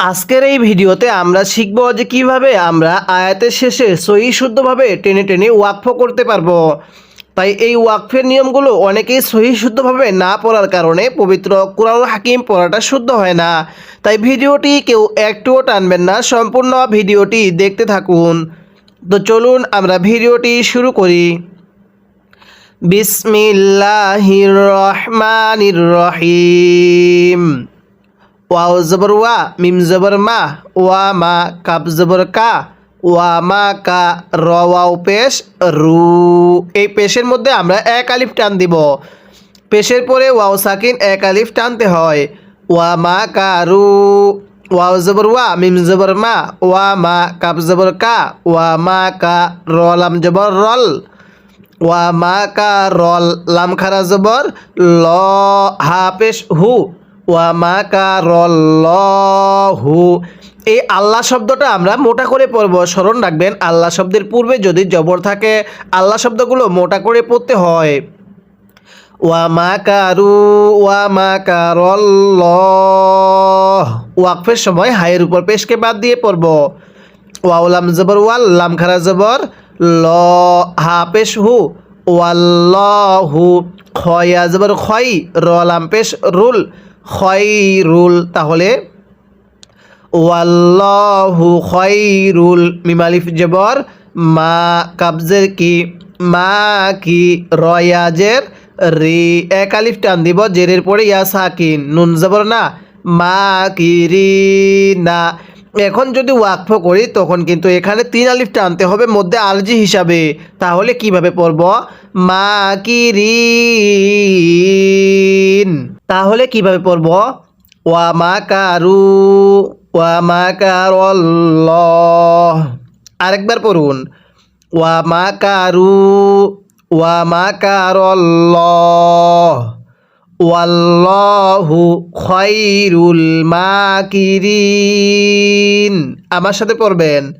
আজকের এই ভিডিওতে আমরা শিখব যে কীভাবে আমরা আয়াতের শেষে সহি শুদ্ধভাবে টেনে টেনে ওয়াকফ করতে পারব। তাই এই ওয়াকফের নিয়মগুলো অনেকেই সহি শুদ্ধভাবে না পড়ার কারণে পবিত্র কুরআন হাকিম পড়াটা শুদ্ধ হয় না। তাই ভিডিওটি কেউ একটুও টানবেন না, সম্পূর্ণ ভিডিওটি দেখতে থাকুন। তো চলুন আমরা ভিডিওটি শুরু করি। বিসমিল্লাহির রহমানির রহিম। ওয়াও জবর ওয়া, মিম জবর মা, ওয়া মা কাপ জবর কা, ওয়া মা কা র ওয়াও পেশ রু। এই পেশের মধ্যে আমরা এক আলিফ টান দিব। পেশের পরে ওয়াও সাকিন এক আলিফ টানতে হয়। ওয়া মা কা রু। ওয়াও জবর ওয়া, মিম জবর মা, ওয়া মা কাপ জবর কা, ওয়া মা কা র লাম জবর রল। ওয়া মা কা রল লাম খারা জবর ল, হা পেশ হু। ওয়া মা এই আল্লাহ শব্দটা আমরা মোটা করে পড়ব, স্মরণ রাখবেন, আল্লাহ শব্দের পূর্বে যদি জবর থাকে, আল্লাহ শব্দগুলো মোটা করে পড়তে হয়। ওয়া মা কারু, ওয়া মা কারল ওয়াকফের সময় হায়ের উপর পেশকে বাদ দিয়ে পড়ব। ওয়াউলাম জবর, ওয়াল লাম খারা জবর, ল, হা পেশ, হু, ওয়াল্লাহু খয়া জবর, খয়, র, লাম পেশ, রুল খয় রুল তাহলে ওয়াল্লাহু খয়রুল মিমালিফ জবর, মা কাবজের কি, মা কি রয়াজের রি, এক আলিফ টান দিব, জেরের পরে ইয়া সাকিন, নুন জবর না, মা কি রি না। এখন যদি ওয়াকফ করি, তখন কিন্তু এখানে তিন আলিফ টানতে হবে মধ্যে আলজি হিসাবে। তাহলে কীভাবে পড়ব? মা কি রিন তাহলে কীভাবে পড়ব? ওয়া মা কারু ওয়া মা কারল্লাহ আরেকবার পড়ুন। ওয়া মা কারু ওয়া মা কারল্লাহ ওয়াল্লাহু খয়রুল মাকিরিন। আমার সাথে পড়বেন।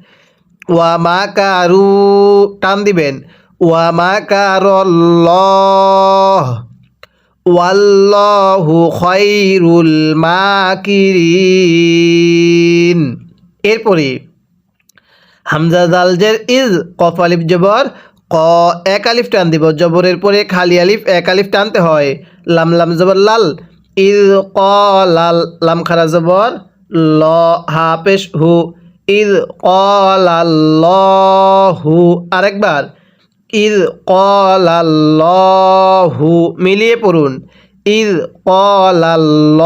ওয়া মা কারু টান দিবেন। ওয়া মা কারল্লাহ ওয়াল্লাহু খয়রুল মাকিরিন। এরপরে হামজা দালজের ইজ, কফ আলিফ জবর, ক, এক আলিফ টান দিব। জবরের পরে খালি আলিফ, এক আলিফ টানতে হয়। লাম লাম জবর, লাল। ইজ ক, লাল, লাম খারা জবর, ল, হা, পেশ, হু। ইজ ক, লাল, ল, হু। আরেকবার। ইদ কলাল্লাহু মিলিয়ে পড়ুন। ইদ কলাল্লাহু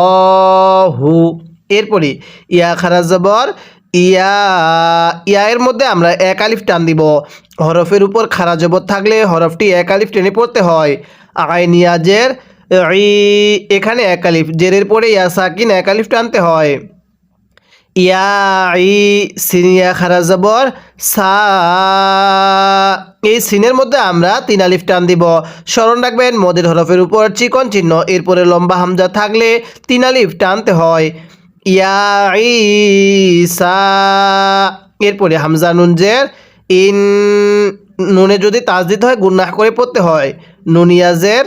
এরপরে ইয়া খারা জবর, ইয়া ইয়া এর মধ্যে আমরা এক আলিফ টান দিব। হরফের উপর খারা জবর থাকলে হরফটি এক আলিফ টেনে পড়তে হয়। আইন ইয়াজের এখানে এক আলিফ, জেরের পরে ইয়া সাকিন এক আলিফ টানতে হয়। ইয়া ই সিনিয়া খারা জবর, সা, এই সিনের মধ্যে আমরা তিন আলিফ টান দিব। স্মরণ রাখবেন, মদের হরফের উপর চিকন চিহ্ন, এরপরে লম্বা হামজা থাকলে তিন আলিফ টানতে হয়। ইয়া সা, এরপরে হামজা নুনজের ইন, নুনে যদি তাজ দিতে হয়, গুন্নাহ করে পড়তে হয়। নুনিয়াজের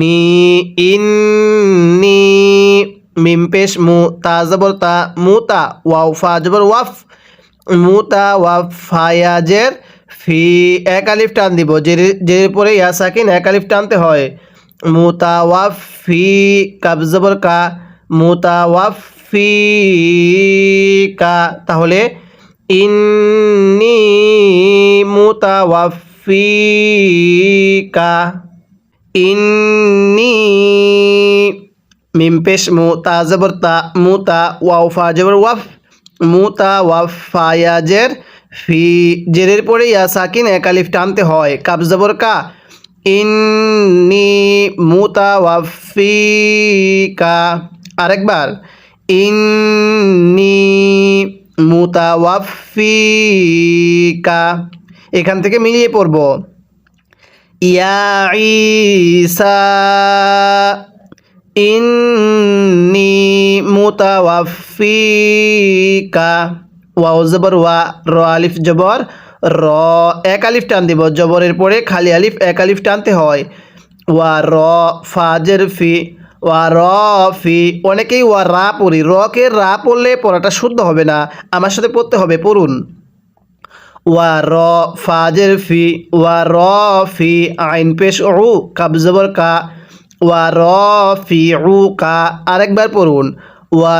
নি, ইন, নি। মিম পেশ মু তা জবর তা মু তা ওয়াও ফা জবর ওয়াফ মু তা ওয়াফ ফায়াজের ফি এক আলিফ টান দিব যে যে পরে ইয়া সাকিন এক আলিফ টানতে হয় ওয়াফ ফি কাব জবর কা ওয়াফ ফি কা তাহলে ইন্নি মুতা ওয়াফি কা ইন্নি মিম পেশ মু তা জবর তা মু তা ওয়াও জবর ওয়াফ মু তা ওয়াফ ফি জেরের পরে ইয়া সাকিন এক আলিফ টানতে হয় কাব জবর কা ইন্নি মুতা ওয়াফি কা আরেকবার ইন্নি মুতাওয়াফিকা এখান থেকে মিলিয়ে পড়ব ইয়া ঈসা ইন্নি মুতাওয়াফিকা ওয়াও জবর ওয়া র আলিফ, জবর, র, এক আলিফ টান দিব। জবরের পরে খালি আলিফ, এক আলিফ টানতে হয়। ওয়া, র, ফাজের ফি। ওয়া, র, ফি। অনেকেই ওয়া, রা পড়ি। রকে রা পড়লে পড়াটা শুদ্ধ হবে না। আমার সাথে পড়তে হবে, পড়ুন। ওয়া, র, ফাজের ফি। ওয়া, র, ফি। আইন পেশ, উ কাবজবর কা। ওয়া আরেকবার পড়ুন। ওয়া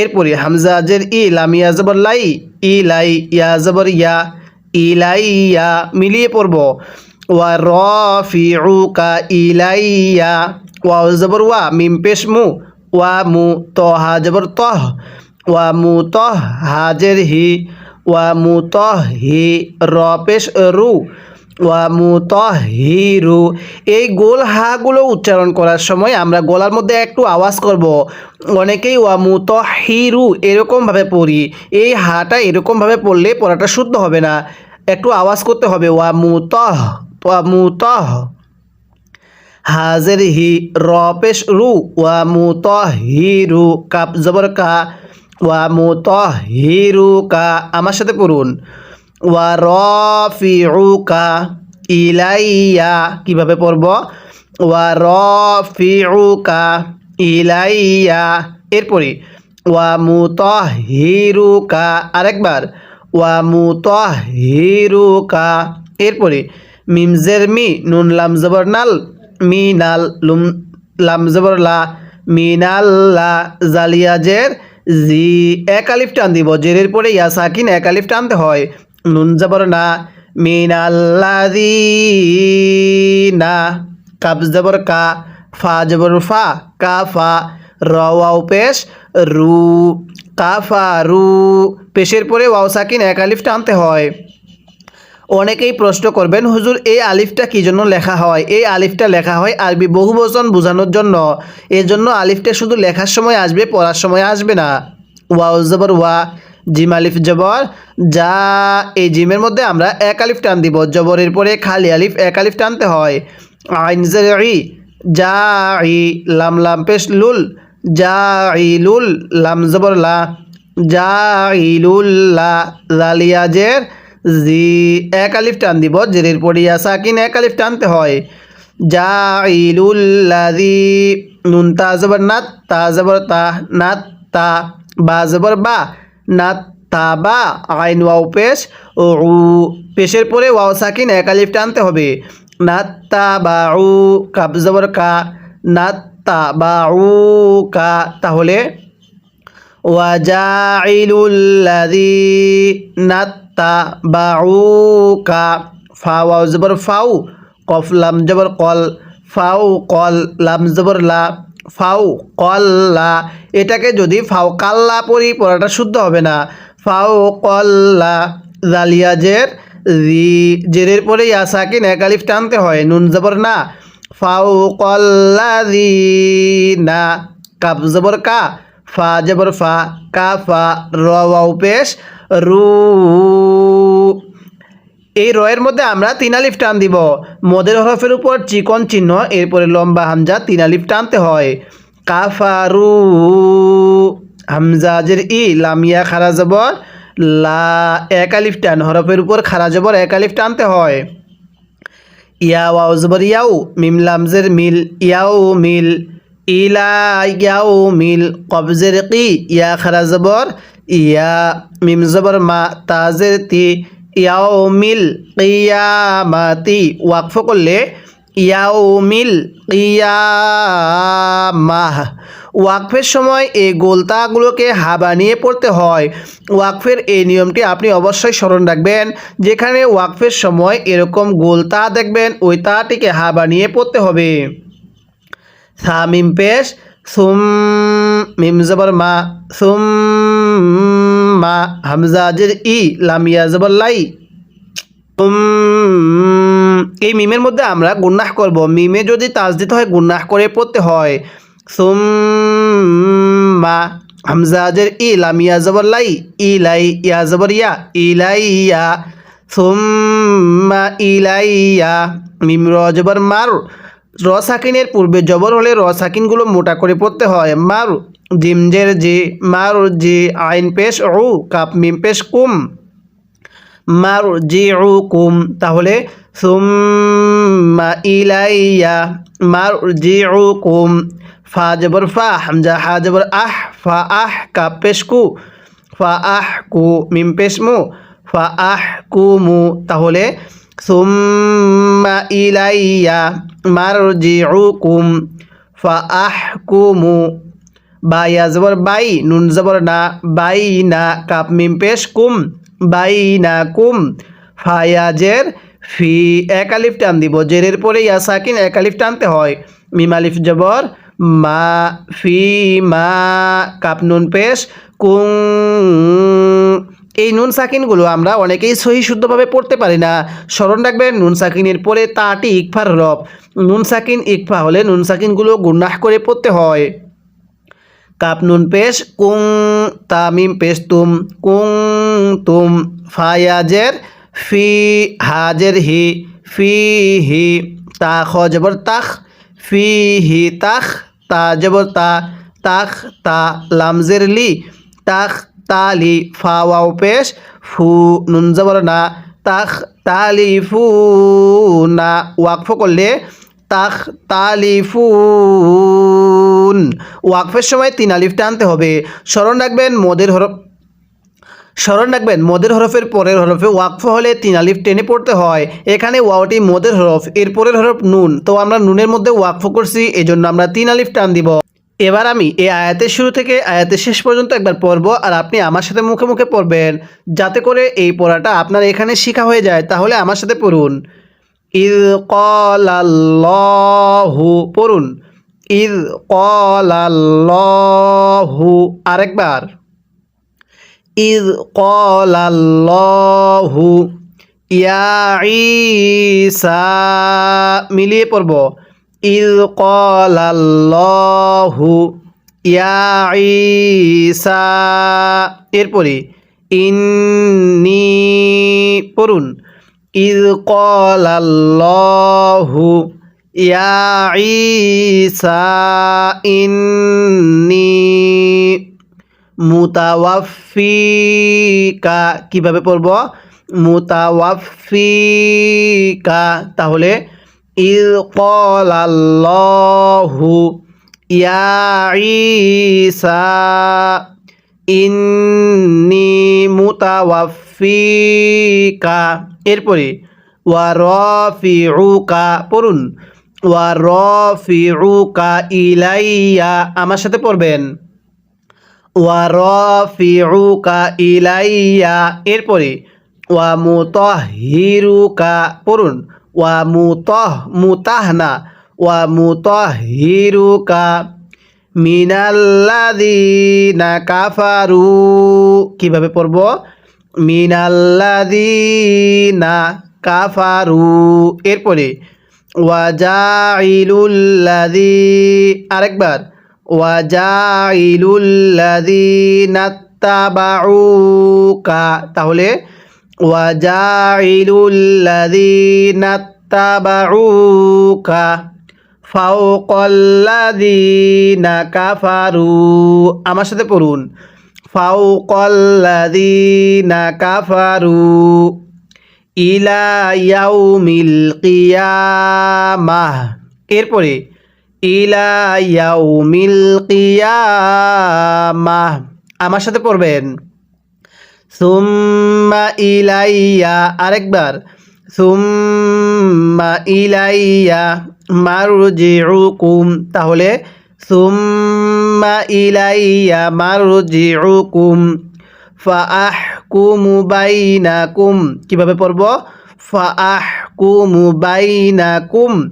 এরপরে হামজা জের ই লামিয়া জবর লাই ই লাই ইয়া জবর ইয়া ইলাইয়া মিলিয়ে পড়ব। ওয়া র ফি উ কা ইলাইয়া ওয়া জবর ওয়া, মিম পেশ মু, ওয়া মু তহা জবর তহ ওয়া মু তহ হাজের হি, ওয়া মু তহ হি, র পেশ রু ওয়া মু তহ হি এই গোল হাগুলো উচ্চারণ করার সময় আমরা গলার মধ্যে একটু আওয়াজ করব। অনেকেই ওয়া মু তহ এরকমভাবে পড়ি। এই হাটা এরকমভাবে পড়লে পড়াটা শুদ্ধ হবে না। একটু আওয়াজ করতে হবে। ওয়া মু তহ ওয়া মু তহ হাজের হি র পেশ রু, ওয়া মু হি রু কাপ জবর কা, ওয়া মু হি রু কা। আমার সাথে পড়ুন। ওয়া র ফি ইলাইয়া, কীভাবে পড়ব? ওয়া র ফি ইলাইয়া এরপরে ওয়া মু হিরু কা আরেকবার ওয়া মু হিরু এরপরে মিমজের মি, নুন লাম নাল মিনাল লুম লাম মিনাল্লা জালিয়াজের জি, এক টান দিব। জেরের পরে ইয়া সাকিন এক টানতে হয়। নুন জবর না মিনাল্লাদি না কাব জবর কা, ফা জবর ফা, কা ফা র ওয়াও পেশ, রু কাফা রু। পেশের পরে ওয়াও সাকিন এক আলিফ টানতে হয়। অনেকেই প্রশ্ন করবেন, হুজুর, এই আলিফটা কী জন্য লেখা হয়? এই আলিফটা লেখা হয় আরবি বহু বচন বোঝানোর জন্য। এর জন্য আলিফটা শুধু লেখার সময় আসবে, পড়ার সময় আসবে না। ওয়াও জবর ওয়া জিম আলিফ জবর। যা এই জিমের মধ্যে আমরা এক আলিফ টান দিব। জবরের পরে খালি আলিফ, এক আলিফ টানতে হয়। আইন ই যা ই লাম লাম পেশ লুল যা ইলুল লাম জবর লা যা ইলুল্লা জালিয়াজের জি, এক আলিফ টান দিব। জেরের পড়িয়া সাকিন, এক আলিফ টানতে হয়। যা ইলুল্লাদি নুন তা জবর নাত, তা জবর তা নাত, তা বা জবর বা। নাত তা বা আইন ওয়াও পেশ ও উ পেশের পরে ওয়াও সাকিন এক আলিফ টানতে হবে। নাত তা বা উ কাব জবর কা নাত তা বা উ কা তাহলে ওয়াজাইলুল্লাদি নাত্তা বাউকা ফাওয়াও জবর ফাউ কফ লাম জবর কল ফাউ কল, লাম জবর লা ফাউ কল্লা এটাকে যদি ফাউ কাল্লা পড়ি, পড়াটা শুদ্ধ হবে না। ফাউ কল্লা জালিয়াজের রি জেরের পরে ইয়াসাকিন এক আলিফ টানতে হয়, নুন জবর না। ফাউ কল্লা রি না। কাব জবর কা, ফা জবর ফা, কা, ফা, র পেশ, রু এই রয়ের মধ্যে আমরা তিন আলিফ টান দিব। মদের হরফের উপর চিকন চিহ্ন, এরপরে লম্বা হামজা তিন আলিফ টানতে হয়। কাফারু হামজাজের ই লামিয়া খারা, জবর। লা, এক আলিফ টান, হরফের উপর খারা, জবর, এক আলিফ টানতে হয়। ইয়া ওয়াও জবর, ইয়াও, মিম লামজের মিল, ইয়াও, মিল। ইলা, ইয়াও, মিল কবজের কি ইয়া, খারা, জবর। ইয়া, মিম, জবর, মা তাজের তি। ইয়াও মিল কিয়ামাতি। ওয়াকফ করলে ইয়াও মিল কিয়ামাহ। ওয়াকফের সময় এই গোলতাগুলোকে হা বানিয়ে পড়তে হয়। ওয়াকফের এই নিয়মটি আপনি অবশ্যই স্মরণ রাখবেন। যেখানে ওয়াকফের সময় এরকম গোলতা দেখবেন, ওই তাটিকে হা বানিয়ে পড়তে হবে। সা মিম পেশ, সুম, মিম জবর মা, সুম মা হামজা জের ই লামিয়া জবর লাই উম, এই মিমের মধ্যে আমরা গুন্নাহ করব। মিমে যদি তাজ দিতে হয় গুন্নাহ করে পড়তে হয়। সুম মা হামজাজের ই লামিয়া জবর লাই ই লাই ইয়া জবর ইয়া ইলাইয়া। সুম্মা ইলাইয়া। মিম র জবর মার। র সাকিনের পূর্বে জবর হলে র সাকিনগুলো মোটা করে পড়তে হয়। মার জিমজের জি মার জি আইন পেশ ও কাপ মিম পেশ কুম। মার জি কুম, তাহলে সুম সুম্মা ইলাইয়া। মারজিউকুম ফা জবর ফা, হামজা হা আহ, ফা আহ কাপ পেশ কু। ফা আহ কু মিম পেশ মু, ফা আহ কু মু, তাহলে সুম্মা ইলাইয়া। মারজিউকুম ফা আহ কু মু। বা ইয়া জবর বাই, নুন জবর না, বাই না, কাপ মিম পেশ কুম, বাই না কুম। ফায়াজের ফি এক আলিফ টান দিব। জেরের পরে ইয়া সাকিন এক আলিফ টানতে হয়। মিম আলিফ জবর মা, ফি, মা, কাপ নুন পেশ কুং। এই নুন সাকিনগুলো আমরা অনেকেই সহি শুদ্ধভাবে পড়তে পারি না। স্মরণ রাখবেন, নুন সাকিনের পরে তাটি ইকফার হরফ নুন সাকিন ইকফা হলে নুন সাকিনগুলো গুন্নাহ করে পড়তে হয়। কাপ নুন পেশ কুং তামিম পেশ তুম, কুং তুম ফায়াজের ফি হাজের হি, ফি হি তা খ জবর তাখ, ফি হি তাখ তা জবর তা, তাখ তা লামজের লি, তাখ তালি ফা ওয়াও পেশ ফু নুন জবর না, তাখ তালি ফু না, ওয়াকফ করলে তাখ তালিফুন ওয়াকফের সময় তিন আলিফ টানতে হবে। স্মরণ রাখবেন, মদের হরফ স্মরণ রাখবেন, মদের হরফের পরের হরফে ওয়াকফ হলে তিন আলিফ টেনে পড়তে হয়। এখানে ওয়াওটি মদের হরফ, এর পরের হরফ নুন। তো আমরা নুনের মধ্যে ওয়াকফ করছি, এজন্য আমরা তিন আলিফ টান দিব। এবার আমি এই আয়াতের শুরু থেকে আয়াতের শেষ পর্যন্ত একবার পড়ব, আর আপনি আমার সাথে মুখে মুখে পড়বেন। যাতে করে এই পড়াটা আপনার এখানে শিখা হয়ে যায়, তাহলে আমার সাথে পড়ুন। ইদ কলাল্লাহু, পড়ুন। ইদ কলাল্লাহু আরেকবার। ইদ কলাল্লাহু, ইয়া ঈসা, মিলিয়ে পড়ব। ইদ কলাল্লাহু, ইয়া ঈসা এরপরে ইন্নি, পড়ুন। ইদ কলাল্লাহু ইয়া ঈসা ইন্নি মুতাওয়াফিকা কীভাবে পড়ব? মুতাওয়াফিকা তাহলে ইদ কলাল্লাহু ইয়া ঈসা ইন্নি মুতাওয়াফিকা এরপরে, ওয়া রফিউকা পড়ুন, ওয়া রফিউকা ইলাইয়া আমার সাথে পড়বেন, ওয়া রফিউকা ইলাইয়া এরপরে, ওয়া মুতাহিরুকা পড়ুন, ওয়া মুতাহ, মুতাহনা ওয়া মুতাহিরুকা মিনাল্লাদিনা কাফারু কীভাবে পড়ব? মিনাল্লাদিনা কাফারু। এরপরে ওয়াজাইলুল্লাদি আরেকবার ওয়াজাইলুল্লাদিনা তাবাউকা। তাহলে ওয়াজাইলুল্লাদিনা তাবাউকা। ফাউকল্লাদিনা কাফারু। আমার সাথে পড়ুন। ফাউকল্লাদিনা কাফারু ইলা ইয়াউমিল কিয়ামাহ। এরপরে, ইলা ইয়াউমিল কিয়ামাহ। আমার সাথে পড়বেন। সুম্মা ইলাইয়া, আরেকবার। সুম্মা ইলাইয়া মারজিউকুম। তাহলে, সুম্মা ইলাইয়া মারজিউকুম ফাআহকুমু বাইনাকুম কীভাবে পড়ব? ফাআহকুমু বাইনাকুম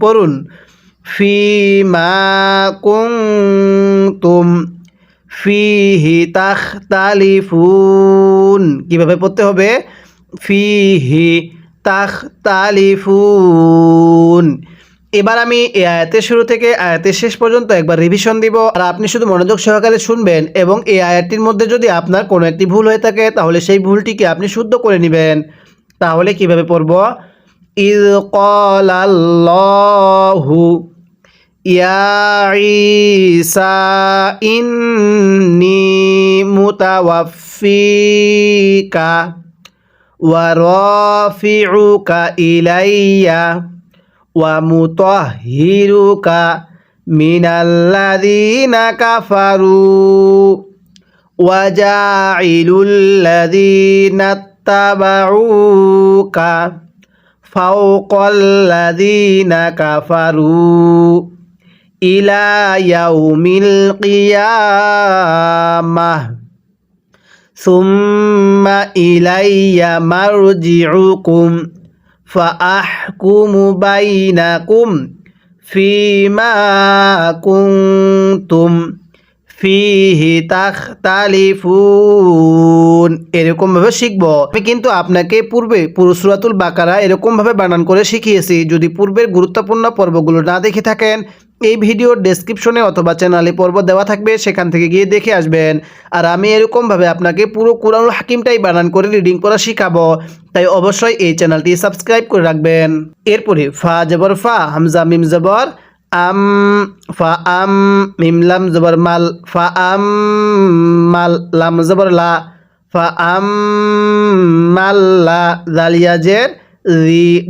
পড়ুন। ফিমা কুনতুম ফিহি তাখতালিফুন কীভাবে পড়তে হবে? ফিহি তাখতালিফুন। এবার আমি এই আয়াতের শুরু থেকে আয়াতের শেষ পর্যন্ত একবার রিভিশন দিব। আর আপনি শুধু মনোযোগ সহকারে শুনবেন এবং এই আয়াতটির মধ্যে যদি আপনার কোনো একটি ভুল হয়ে থাকে, তাহলে সেই ভুলটিকে আপনি শুদ্ধ করে নেবেন। তাহলে কীভাবে পড়ব? ইদ কলাল্লাহু, ইয়া ঈসা ইন্নি মুতাওয়াফিকা। ورافعك إلي ومطهرك من الذين كفروا وجاعل الذين اتبعوك فوق الذين كفروا إلى يوم القيامة. ثم إلي مرجعكم فأحكم بينكم فيما كنتم ফিহি তাখতালিফুন এরকম ভাবে শিখবো আমি কিন্তু আপনাকে পূর্বে পুরো সূরাতুল বাকারা এরকম ভাবে বানান করে শিখিয়েছি যদি পূর্বের গুরুত্বপূর্ণ পর্বগুলো না দেখে থাকেন এই ভিডিওর ডেসক্রিপশনে অথবা চ্যানেলে পর্ব দেওয়া থাকবে, সেখান থেকে গিয়ে দেখে আসবেন। আর আমি এরকমভাবে আপনাকে পুরো কোরআনুল হাকিমটাই বানান করে রিডিং করা শিখাবো। তাই অবশ্যই এই চ্যানেলটি সাবস্ক্রাইব করে রাখবেন। এরপরে, ফা জবর ফা, হামজা মিম জবর, আম, ফা আম, মিম লাম জবর মাল, ফা আম মাল, লাম জবর লা, ফা আম মাল লা, জালিয়া জের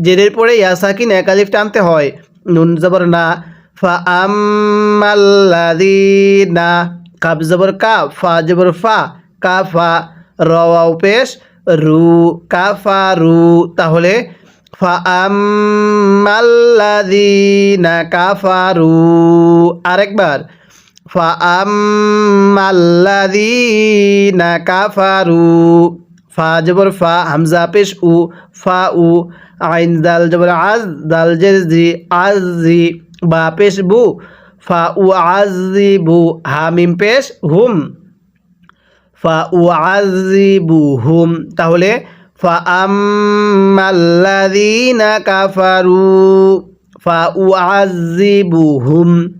জেরের পরে ইয়া সাকিন এক আলিফ টানতে হয়। নুন জবর না ফা আম মাল্লাদিনা কাব জবর কা, ফা জবর ফা কা ফা রওয়াও পেশ, রু, কাফা, রু, তাহলে ফাআম্মাল্লাযীনা কাফারু আরেকবার, ফাআম্মাল্লাযীনা কাফারু ফা জবর ফা, হামজা পেশ, উ, ফা, উ, আইন, দাল জবর আজ, দাল জের জি, আজ বা পেশ বু, ফা উ আজি বু হামিম পেশ হুম। ফা উ আজিবু হুম। তাহলে ফাআম্মাল্লাযীনা কাফারু ফাউআযিবুহুম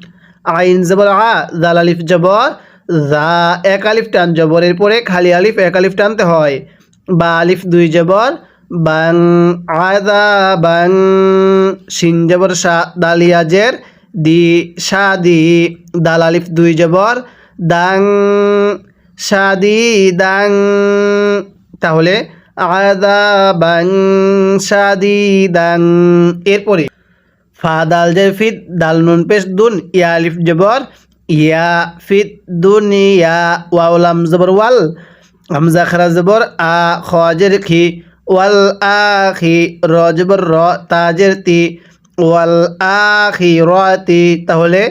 আইন জবর আ, জাল আলিফ জবর, জা এক আলিফ টান জবরের পরে খালি আলিফ এক আলিফ টানতে হয়। বা আলিফ দুই জবর বাং আদা বাং শিন জবর সা দালিয়াজের দি সা দি দাল আলিফ দুই জবর দাং সাদি দাং তাহলে আদাবাং সাদিদাং এরপরে ফা দাল জের ফিত দাল নুন পেশ দুন ইয়া আলিফ জবর ইয়া ফিত দুন ইয়া ওয়াউলাম জবর ওয়াল হামজা খারা জবর আ খাজের খি ওয়াল আখি র জবর র তাজের তি ওয়াল আখি রতি, তাহলে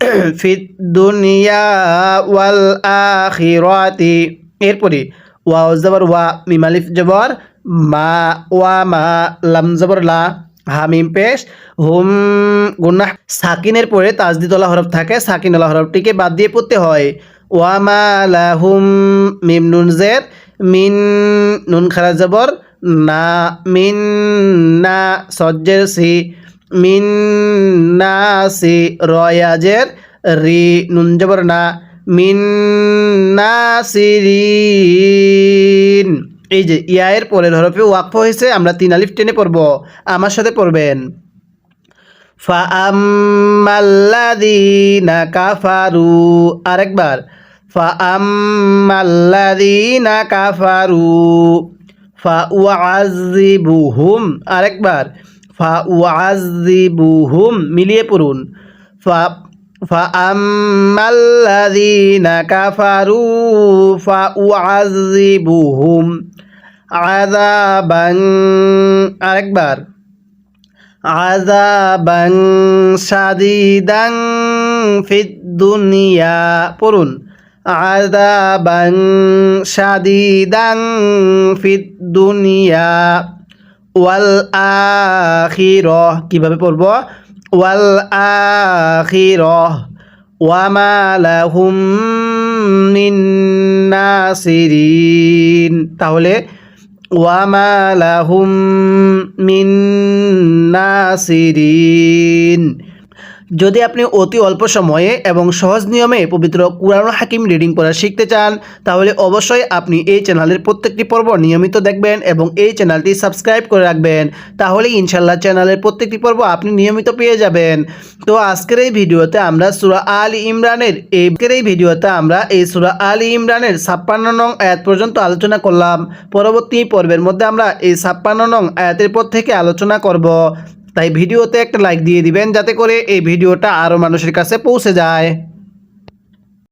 ফিত দুনিয়া, ওয়াল আখিরাতি এরপরে ওয়াও জবর ওয়া, মিম আলিফ জবর, মা, ওয়া, মা, লাম জবর, লা হামিম পেশ, হুম গুন্না সাকিনের পরে তাজদিদলা হরফ থাকে সাকিনলা হরফটিকে বাদ দিয়ে পড়তে হয়। ওয়া, মা লাহুম মিম, নুন জের মিন নুন খারা জবর, না, মিন না সজ্জের সি, মিন নাসি রয়াজের রি, নুন জবর না, মিন নাসিরিন এই যে ইয়ায়ের পরের হরফে ওয়াকফ হয়েছে, আমরা তিন আলিফ টেনে পড়ব, আমার সাথে পড়বেন। ফাআম্মাল্লাযীনা কাফারু, আরেকবার। আরেকবার মিলিয়ে পড়ুন। ফা আরেকবার আজাবং সাদিদং ফিদ দুনিয়া পড়ুন। عذابا شديدا في الدنيا والآخرة কিভাবে পড়ব ওয়াল আখিরহ ওয়ামা লাহুম মিন নাসিরিন তাহলে ওয়ামা লাহুম মিন নাসিরিন যদি আপনি অতি অল্প সময়ে এবং সহজ নিয়মে পবিত্র কুরআন হাকিম রিডিং পড়া শিখতে চান, তাহলে অবশ্যই আপনি এই চ্যানেলের প্রত্যেকটি পর্ব নিয়মিত দেখবেন এবং এই চ্যানেলটি সাবস্ক্রাইব করে রাখবেন। তাহলে ইনশাল্লাহ চ্যানেলের প্রত্যেকটি পর্ব আপনি নিয়মিত পেয়ে যাবেন। তো আজকের এই ভিডিওতে আমরা সুরা আল ইমরানের এই আজকের এই ভিডিওতে আমরা এই সুরা আল ইমরানের ছাপ্পান্ন নং আয়াত পর্যন্ত আলোচনা করলাম। পরবর্তী পর্বের মধ্যে আমরা এই ছাপ্পান্ন নং আয়াতের পর থেকে আলোচনা করব। তাই ভিডিওতে একটা লাইক দিয়ে দিবেন, যাতে করে এই ভিডিওটা আরও মানুষের কাছে পৌঁছে যায়।